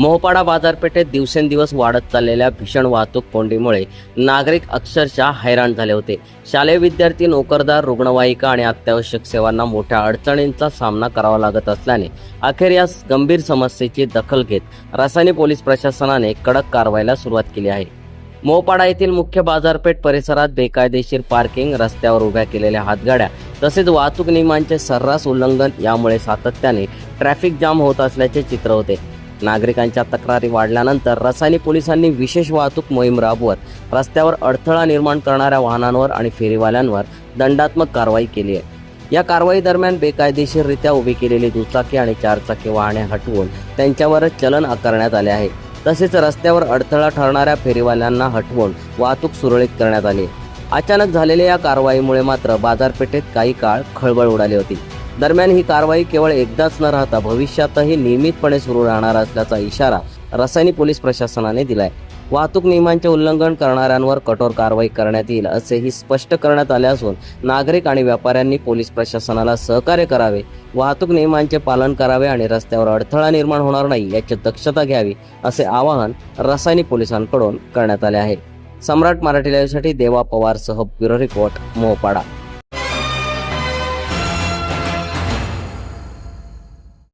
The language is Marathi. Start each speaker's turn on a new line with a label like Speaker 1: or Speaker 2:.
Speaker 1: मोहपाडा बाजारपेठेत दिवसेंदिवस वाढत चाललेल्या भीषण वाहतूक कोंडीमुळे नागरिक अक्षरशः हैराण झाले होते. शालेय विद्यार्थी नोकरदार रुग्णवाहिका आणि अत्यावश्यक सेवांना मोठ्या अडचणींचा सामना करावा लागत असल्याने अखेर या गंभीर समस्येची दखल घेत रासायनिक पोलीस प्रशासनाने कडक कारवाईला सुरुवात केली आहे. मोहपाडा येथील मुख्य बाजारपेठ परिसरात बेकायदेशीर पार्किंग रस्त्यावर उभ्या केलेल्या हातगाड्या तसेच वाहतूक नियमांचे सर्रास उल्लंघन यामुळे सातत्याने ट्रॅफिक जाम होत असल्याचे चित्र होते. नागरिकांच्या तक्रारी वाढल्यानंतर रसायनी पोलिसांनी विशेष वाहतूक मोहीम राबवत रस्त्यावर अडथळा निर्माण करणाऱ्या वाहनांवर आणि फेरीवाल्यांवर दंडात्मक कारवाई केली आहे. या कारवाई दरम्यान बेकायदेशीररित्या उभी केलेली दुचाकी आणि चारचाकी वाहने हटवून त्यांच्यावरच चलन आकारण्यात आले आहे. तसेच रस्त्यावर अडथळा ठरणाऱ्या फेरीवाल्यांना हटवून वाहतूक सुरळीत करण्यात आली अचानक झालेल्या या कारवाईमुळे मात्र बाजारपेठेत काही काळ खळबळ उडाली होती. दरम्यान ही कारवाई केवळ एकदाच न राहता भविष्यातही नियमितपणे सुरू राहणार असल्याचा इशारा रसायनी पोलीस प्रशासनाने दिलाय. वाहतूक नियमांचे उल्लंघन करणाऱ्यांवर कठोर कारवाई करण्यात येईल असेही स्पष्ट करण्यात आले असून नागरिक आणि व्यापाऱ्यांनी पोलीस प्रशासनाला सहकार्य करावे वाहतूक नियमांचे पालन करावे आणि रस्त्यावर अडथळा निर्माण होणार नाही याची दक्षता घ्यावी असे आवाहन रसायनी पोलिसांकडून करण्यात आले आहे. सम्राट मराठी लाईव्हसाठी देवा पवारसह ब्युरो रिपोर्ट मोहपाडा.